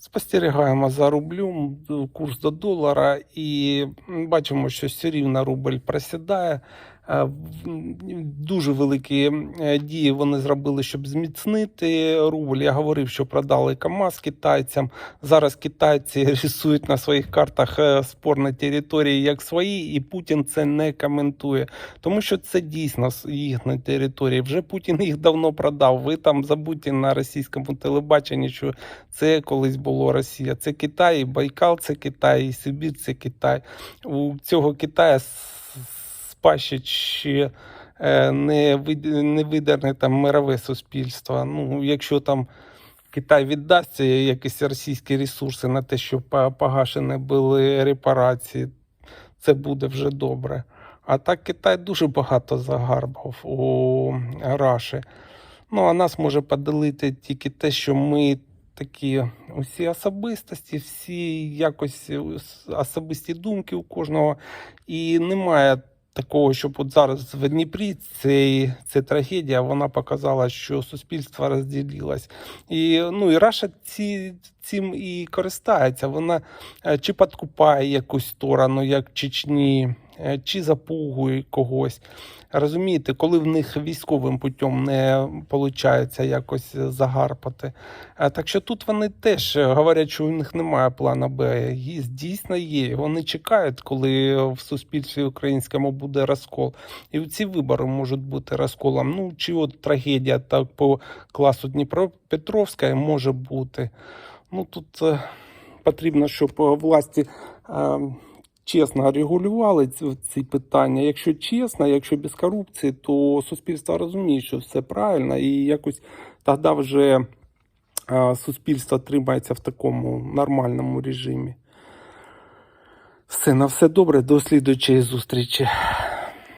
Спостерігаємо за рублем, курс до долара, і бачимо, що все рівно рубль просідає. Е, Дуже великі е, дії вони зробили, щоб зміцнити рубль. Я говорив, що продали КАМАЗ китайцям. Зараз китайці рисують на своїх картах е, спорні території як свої, і Путін це не коментує, тому що це дійсно їхні території. Вже Путін їх давно продав. Ви там забудьте на російському телебаченні, що це колись було Росія. Це Китай, і Байкал це Китай, і Сибір це Китай. У цього Китая спащить ще не, не видерне там мирове суспільство. Ну, якщо там Китай віддасть якісь російські ресурси на те, щоб погашені були репарації, це буде вже добре. А так Китай дуже багато загарбав у Раші. Ну, а нас може поділити тільки те, що ми такі усі особистості, всі якось особисті думки у кожного. І немає такого, щоб от зараз в Дніпрі цей, ця трагедія вона показала, що суспільство розділилось. І, ну, і Раша ці, цим і користається. Вона е, чи підкупає якусь сторону, як Чечні, чи запугує когось. Розумієте, коли в них військовим путем не виходить якось загарпати. Так що тут вони теж говорять, що у них немає плану Б. Дійсно є. Вони чекають, коли в суспільстві українському буде розкол. І ці вибори можуть бути розколом. Ну чи от трагедія так по класу Дніпропетровська може бути. Ну тут е, потрібно, щоб е, власті. Чесно регулювали ці, питання. Якщо чесно, якщо без корупції, то суспільство розуміє, що все правильно, і якось тоді вже суспільство тримається в такому нормальному режимі. Все на все добре, до слідуючої зустрічі.